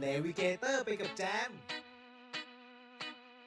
เนวิเกเตอร์ไปกับแจม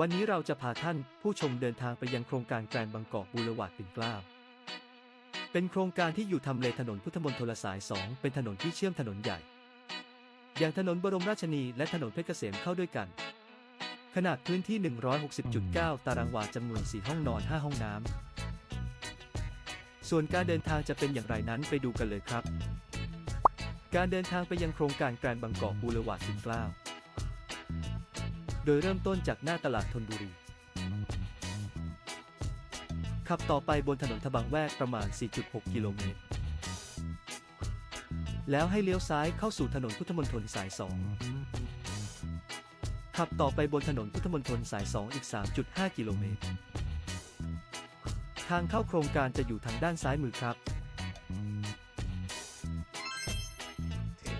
วันนี้เราจะพาท่านผู้ชมเดินทางไปยังโครงการแกรนด์บางกอกบูรวาดปิ่นเกล้า เป็นโครงการที่อยู่ทำเลถนนพุทธมณฑลสาย 2 เป็นถนนที่เชื่อมถนนใหญ่ อย่างถนนบรมราชชนีและถนนเพชรเกษมเข้าด้วยกัน ขนาดพื้นที่ 160.9 ตารางวาจำนวน 4 ห้องนอน 5 ห้องน้ำส่วนการเดินทางจะเป็นอย่างไรนั้นไปดูกันเลยครับ การเดินทางไปยังโครงการแกรนบางกอกบูรวาดปิ่นเกล้าโดยเริ่มต้นจากหน้าตลาดธนบุรี ขับต่อไปบนถนนทบังแวกประมาณ 4.6 กิโลเมตร แล้วให้เลี้ยวซ้ายเข้าสู่ถนนพุทธมณฑลสาย 2 ขับต่อไปบนถนนพุทธมณฑลสาย 2 อีก 3.5 กิโลเมตร ทางเข้าโครงการจะอยู่ทางด้านซ้ายมือครับ